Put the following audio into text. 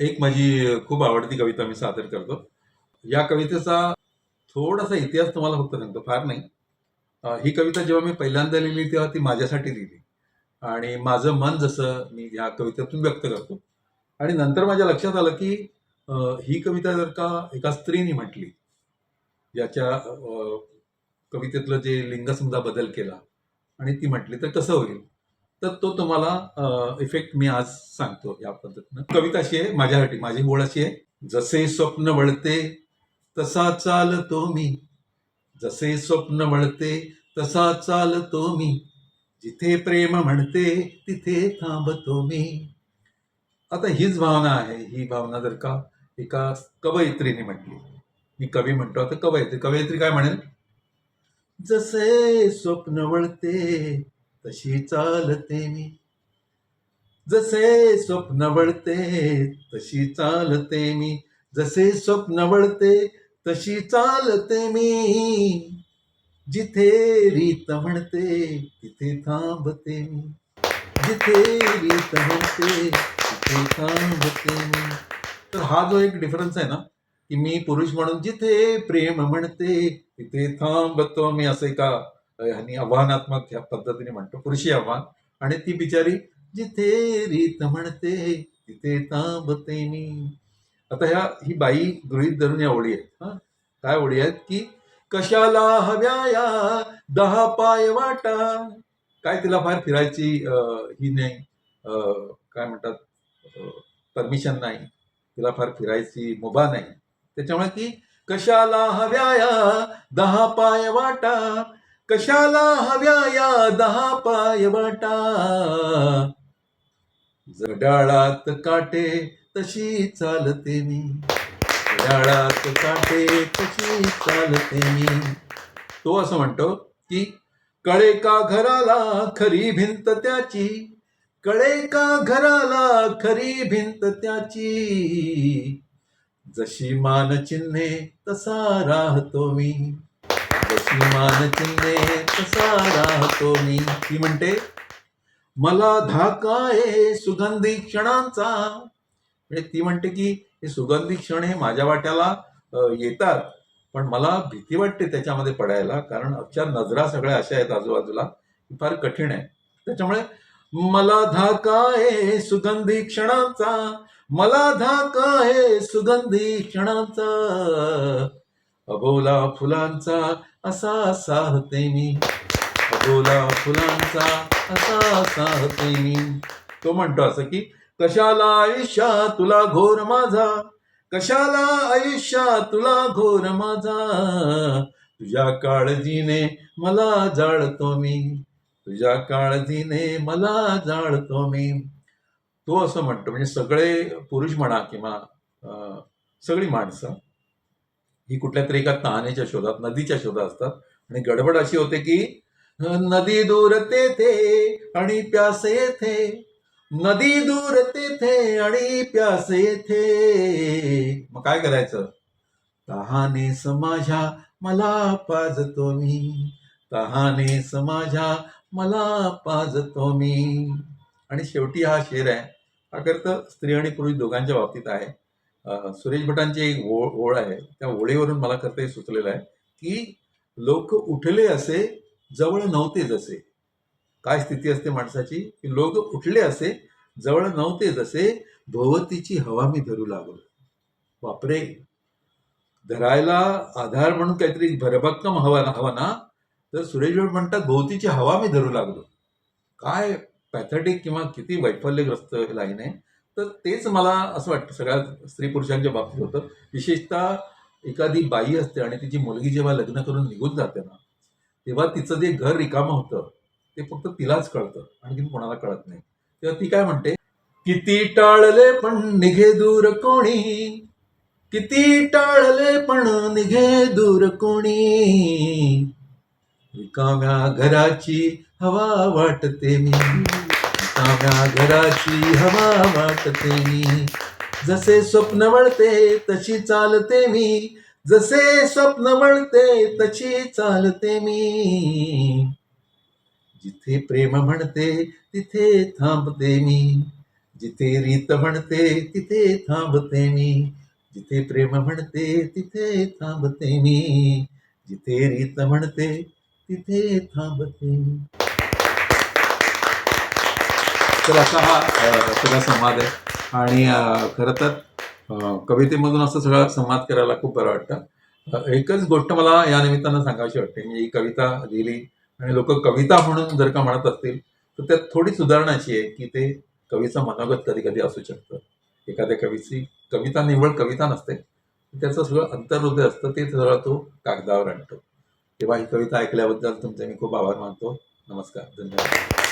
एक माझी खूप आवडती कविता मी सादर करतो. या कवितेचा थोडासा इतिहास तुम्हाला फक्त सांगतो फार नाही. ही कविता जेव्हा मी पहिल्यांदा लिहिली तेव्हा ती माझ्यासाठी लिहिली. आणि माझं मन जसं मी या कवितेतून व्यक्त करतो. आणि नंतर माझ्या लक्षात आलं की ही कविता जर का एका स्त्रीने म्हटली याच्या कवितेतलं जे लिंग समजा बदल केला आणि ती म्हटली तर कसं होईल? तर तो तुम्हाला इफेक्ट मी आज सांगतो या पद्धतीनं. कविता अशी आहे माझ्यासाठी माझी ओळ अशी आहे. जसे स्वप्न वळते तसा चालतो मी. जसे स्वप्न वळते तसा चालतो मी. जिथे प्रेम म्हणते तिथे थांबतो मी. आता हीच भावना आहे. ही भावना जर का एका कवयित्रीने म्हटली. मी कवी म्हणतो आता कवयित्री. कवयित्री काय म्हणेल? जसे स्वप्न वळते तशी चालते मी. जसे स्वप्न वळते तशी चालते मी. जसे स्वप्न वळते तशी चालते मी. जिथे रीत म्हणते तिथे थांबते मी. जिथे रीत म्हणते तिथे थांबते मी. तर हा जो एक डिफरन्स आहे ना की मी पुरुष म्हणून जिथे प्रेम म्हणते तिथे थांबतो मी असं का ह्यांनी आव्हानात्मक ह्या पद्धतीने म्हणतो पुरुषी आव्हान. आणि ती बिचारी जिथे रीत म्हणते तिथे तांबते मी. आता ह्या ही बाई गृहीत धरून या ओळी आहेत हा. काय ओळी आहेत की कशाला हव्या या दहा पाय वाटा. काय तिला फार फिरायची ही नाही काय म्हणतात परमिशन नाही. तिला फार फिरायची मुभा नाही. त्याच्यामुळे की कशाला हव्या या दहा पाय वाटा? कशाला हव्या या दहा पाय वाटा? जडाळात काटे तशी चालते मी. जडाळात काटे तशी चालते मी. तो असं म्हणतो की कळे का घराला खरी भिंत त्याची? कळे का घराला खरी भिंत त्याची? जशी मान चिन्हे तसा राहतो मी जशी मान चिन्हे तसा राहतो मी ती म्हणते मला धाका आहे सुगंधी क्षणांचा. म्हणजे ती म्हणते की हे सुगंधी क्षण हे माझ्या वाट्याला येतात पण मला भीती वाटते त्याच्यामध्ये पडायला कारण अक्षर नजरा सगळ्या अशा आहेत आजूबाजूला की फार कठीण आहे. त्याच्यामुळे मला धाका आहे सुगंधी क्षणांचा मला धाका आहे सुगंधी क्षणांचा. अबोला फुलांचा असा साहते मी. अबोला फुलांचा असा साहते मी. तो म्हणतो असं की कशाला आयुष्या तुला घोर माझा? कशाला आयुष्या तुला घोर माझा? तुझ्या काळजीने मला जाळतो मी. तुझ्या काळजीने मला जाळतो मी. तो असं म्हणतो. म्हणजे सगळे पुरुष म्हणा किंवा सगळी माणसं ही कुठल्या तरी एका तहानेच्या शोधात नदीच्या शोधात असतात. आणि गडबड अशी होते की नदी दूर ते थे आणि प्यासे थे नदी दूर ते थे आणि प्यासे थे मग काय करायचं? तहाने समाजा मला पाजतो मी. तहाने समाजा मला पाजतो मी. आणि शेवटी हा शेर आहे. हा तर स्त्री आणि पुरुष दोघांच्या बाबतीत आहे. सुरेश भटांची एक ओळ ओळ आहे. त्या ओळीवरून मला करता सुचलेलं आहे की लोक उठले असे जवळ नव्हते जसे काय स्थिती असते माणसाची? की लोक उठले असे जवळ नव्हते जसे भोवतीची हवा मी धरू लागलो. बापरे! धरायला आधार म्हणून काहीतरी भरभक्कम हवा हवा ना? तर सुरेश भट म्हणतात भोवतीची हवा मी धरू लागलो. काय पॅथेटिक किंवा किती वैफल्यग्रस्त लाईन आहे. तर तेच मला असं वाटतं सगळ्या स्त्री पुरुषांच्या बाबतीत होतं. विशेषतः एखादी बाई असते आणि तिची मुलगी जेव्हा लग्न करून निघून जाते ना तेव्हा तिचं जे घर रिकामं होतं ते फक्त तिलाच कळतं. आणखी कोणाला कळत नाही. तेव्हा ती काय म्हणते? किती टाळले पण निघे दूर कोणी? किती टाळले पण निघे दूर कोणी? रिकाम्या घराची हवा वाटते मी. रिकाम्या घराची हवा वाटते. मी जसे स्वप्न वळते तशी चालते मी. जसे स्वप्न वळते तशी चालते मी. जिथे प्रेम म्हणते तिथे थांबते मी. जिथे रीत म्हणते तिथे थांबते मी. जिथे प्रेम म्हणते तिथे थांबते मी. जिथे रीत म्हणते तिथे थांबते मी. तर असा हा सगळा संवाद आहे. आणि खरं तर कवितेमधून असं सगळं संवाद करायला खूप बरं वाटतं. एकच गोष्ट मला या निमित्तानं सांगावीशी वाटते. मी ही कविता लिहिली आणि लोक कविता म्हणून जर का म्हणत असतील तर त्यात थोडी सुधारणा अशी आहे की ते कवीचं मनोगत कधी कधी असू शकतं. एखाद्या कवीची कविता निव्वळ कविता नसते. त्याचं सगळं अंतर्हृदय असतं. ते सगळं तो कागदावर आणतो. तेव्हा ही कविता ऐकल्याबद्दल तुमचे मी खूप आभार मानतो. नमस्कार. धन्यवाद.